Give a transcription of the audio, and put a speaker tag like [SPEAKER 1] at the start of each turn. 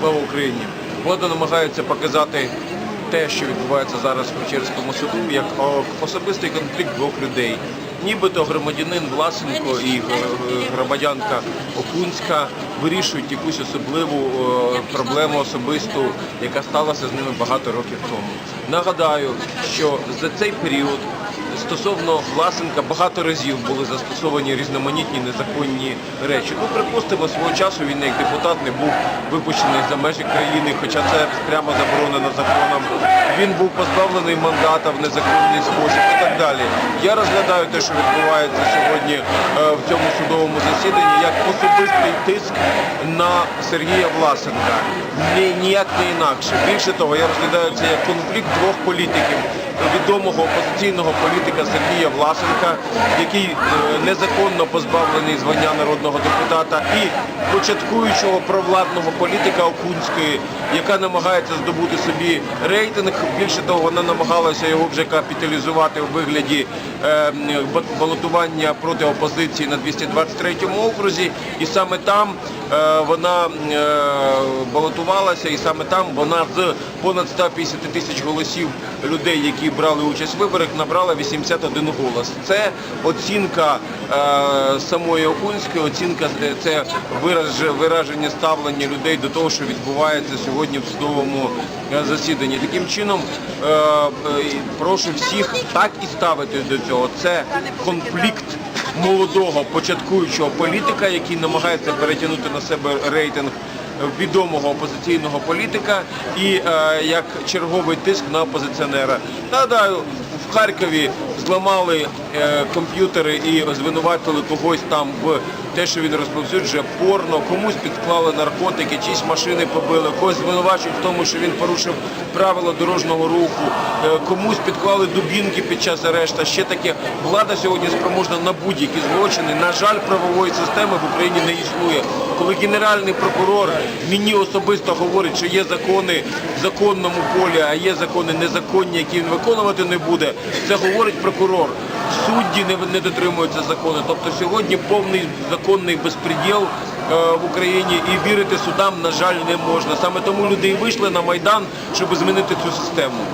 [SPEAKER 1] Слава Україні! Влада намагається показати те, що відбувається зараз в Печерському суду, як особистий конфлікт двох людей. Нібито громадянин Власенко і е, громадянка Окунська вирішують якусь особливу е, проблему особисту, яка сталася з ними багато років тому. Нагадаю, що за цей період стосовно Власенка багато разів були застосовані різноманітні незаконні речі. Ну, припустимо, свого часу він як депутат не був випущений за межі країни, хоча це прямо заборонено законом. Він був позбавлений мандата в незаконний спосіб і так далі. Я розглядаю те, що відбувається сьогодні е, в цьому судовому засіданні, як особистий тиск на Сергія Власенка. Ні, ніяк не інакше. Більше того, я розглядаю це як конфлікт двох політиків відомого опозиційного політика Сергія Власенка, який е, незаконно позбавлений звання народного депутата, і початкуючого провладного політика Окунської, яка намагається здобути собі рейтинг. Більше того, вона намагалася його вже капіталізувати у вигляді е, балотування проти опозиції на 223-му окрузі, і саме там е, вона балотувалася, і саме там вона з понад 150 тисяч голосів людей, які брали участь в виборах, набрала 81 голос. Це оцінка е, самої Окунської, оцінка е, це вираж, вираження ставлення людей до того, що відбувається сьогодні в судовому е, засіданні. Таким чином е, е, прошу всіх так і ставити до цього. Це конфлікт молодого початкуючого політика, який намагається перетягнути на себе рейтинг відомого опозиційного політика і е, як черговий тиск на опозиціонера. Нагадаю, в Харкові зламали е, комп'ютери і звинуватили когось там в те, що він розповсюджує порно, комусь підклали наркотики, чиїсь машини побили, когось звинувачують в тому, що він порушив правила дорожнього руху, е, комусь підклали дубінки під час арешту. Ще таке влада сьогодні спроможна на будь-які злочини. На жаль, правової системи в Україні не існує. Коли генеральний прокурор мені особисто говорить, що є закони в законному полі, а є закони незаконні, які він виконувати не буде, це говорить прокурор. Судді не, не дотримуються закону. Тобто сьогодні повний законний безпреділ е, в Україні і вірити судам, на жаль, не можна. Саме тому люди і вийшли на Майдан, щоб змінити цю систему.